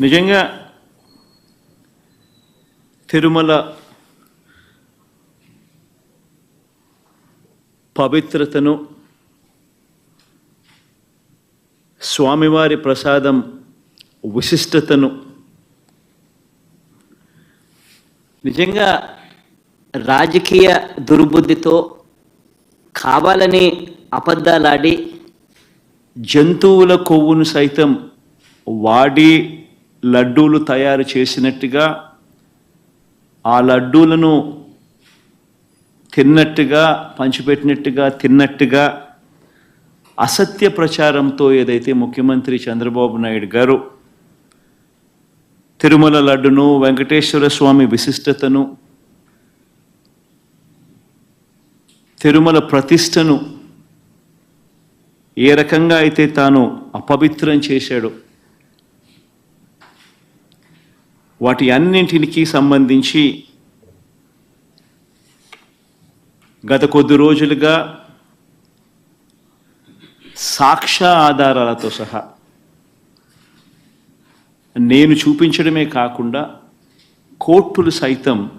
నిజంగా తిరుమల పవిత్రతను స్వామివారి ప్రసాదం విశిష్టతను నిజంగా రాజకీయ దుర్బుద్ధితో కావాలని అబద్ధాలాడి జంతువుల కొవ్వును సైతం వాడి లడ్డూలు తయారు చేసినట్టుగా ఆ లడ్డూలను తిన్నట్టుగా పంచిపెట్టినట్టుగా తిన్నట్టుగా అసత్య ప్రచారంతో ఏదైతే ముఖ్యమంత్రి చంద్రబాబు నాయుడు గారు తిరుమల లడ్డును వెంకటేశ్వర స్వామి విశిష్టతను తిరుమల ప్రతిష్టను ఏ రకంగా అయితే తాను అపవిత్రం చేశాడో వాటి అన్నింటికి సంబంధించి గత కొద్ది రోజులుగా సాక్ష్య ఆధారాలతో సహా నేను చూపించడమే కాకుండా కోర్టులు సైతం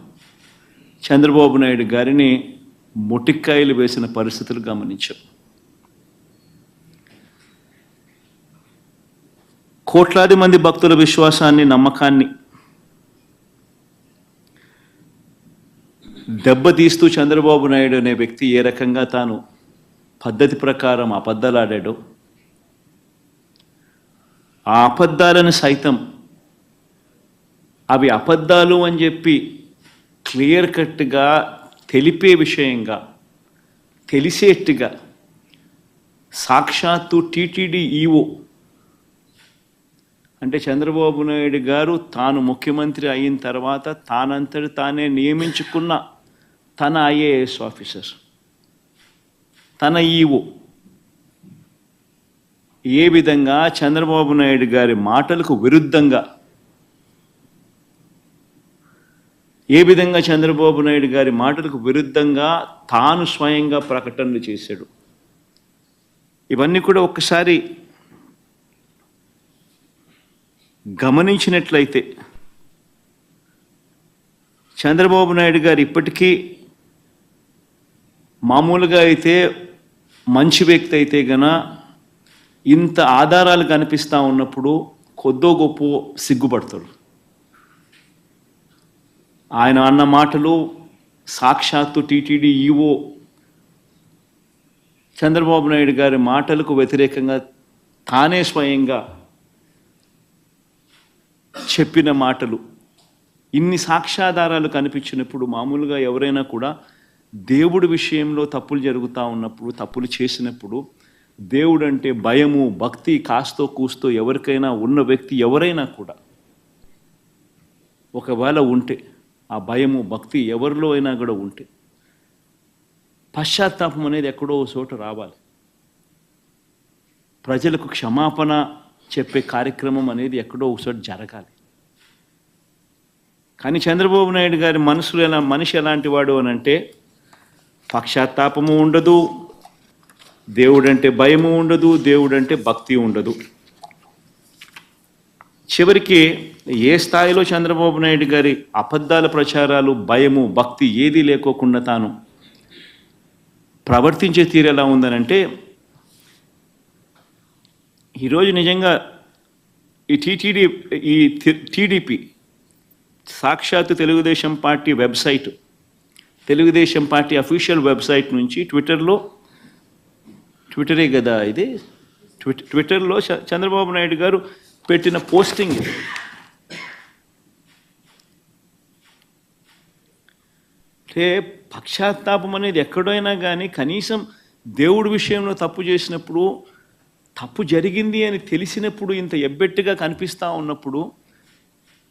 చంద్రబాబు నాయుడు గారిని మొటిక్కాయలు వేసిన పరిస్థితులు గమనించాం. కోట్లాది మంది భక్తుల విశ్వాసాన్ని నమ్మకాన్ని దెబ్బతీస్తూ చంద్రబాబు నాయుడు అనే వ్యక్తి ఏ రకంగా తాను పద్ధతి ప్రకారం అబద్ధాలాడాడో ఆ అబద్ధాలను సైతం అవి అబద్ధాలు అని చెప్పి క్లియర్ కట్గా తెలిపే విషయంగా తెలిసేట్టుగా సాక్షాత్తు టీటీడీ ఈఓ అంటే చంద్రబాబు నాయుడు గారు తాను ముఖ్యమంత్రి అయిన తర్వాత తానంతటి తానే నియమించుకున్న తన ఐఏఎస్ ఆఫీసర్. తన ఈఓ ఏ విధంగా చంద్రబాబు నాయుడు గారి మాటలకు విరుద్ధంగా ఏ విధంగా చంద్రబాబు నాయుడు గారి మాటలకు విరుద్ధంగా తాను స్వయంగా ప్రకటనలు చేశాడు. ఇవన్నీ కూడా ఒక్కసారి గమనించినట్లయితే చంద్రబాబు నాయుడు గారు ఇప్పటికీ మామూలుగా అయితే మంచి వ్యక్తి అయితే గన ఇంత ఆధారాలు కనిపిస్తూ ఉన్నప్పుడు కొద్దో గొప్ప సిగ్గుపడతాడు. ఆయన అన్న మాటలు సాక్షాత్తు టీటీడీ ఈఓ చంద్రబాబు నాయుడు గారి మాటలకు వ్యతిరేకంగా తానే స్వయంగా చెప్పిన మాటలు. ఇన్ని సాక్ష్యాధారాలు కనిపించినప్పుడు మామూలుగా ఎవరైనా కూడా దేవుడి విషయంలో తప్పులు జరుగుతూ ఉన్నప్పుడు తప్పులు చేసినప్పుడు దేవుడు అంటే భయము భక్తి కాస్తో కూస్తో ఎవరికైనా ఉన్న వ్యక్తి ఎవరైనా కూడా ఒకవేళ ఉంటే ఆ భయము భక్తి ఎవరిలో అయినా కూడా ఉంటే పశ్చాత్తాపం అనేది ఎక్కడో చోట రావాలి. ప్రజలకు క్షమాపణ చెప్పే కార్యక్రమం అనేది ఎక్కడో ఒక చోట జరగాలి. కానీ చంద్రబాబు నాయుడు గారి మనసులో ఎలా మనిషి ఎలాంటి వాడు అని అంటే పక్షాత్తాపము ఉండదు. దేవుడంటే భయము ఉండదు. దేవుడంటే భక్తి ఉండదు. చివరికి ఏ స్థాయిలో చంద్రబాబు నాయుడు గారి అబద్ధాల ప్రచారాలు భయము భక్తి ఏదీ లేకోకుండా తాను ప్రవర్తించే తీరు ఎలా ఉందనంటే ఈరోజు నిజంగా ఈ టీటీడీ ఈ టీడీపీ సాక్షాత్ Telugu Desam party website Telugu Desam party official website నుంచి ట్విట్టర్లో ట్విట్టరే కదా ఇది ట్విట్ ట్విట్టర్లో చ- చంద్రబాబు నాయుడు గారు పెట్టిన పోస్టింగ్ ఇది. అంటే పక్షాత్తాపం అనేది ఎక్కడైనా కానీ కనీసం దేవుడి విషయంలో తప్పు చేసినప్పుడు తప్పు జరిగింది అని తెలిసినప్పుడు ఇంత ఎబ్బెట్టుగా కనిపిస్తూ ఉన్నప్పుడు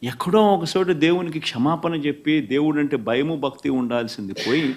ఎక్కడో ఒక చోట దేవునికి క్షమాపణ చెప్పి దేవుడు అంటే భయము భక్తి ఉండాల్సింది పోయి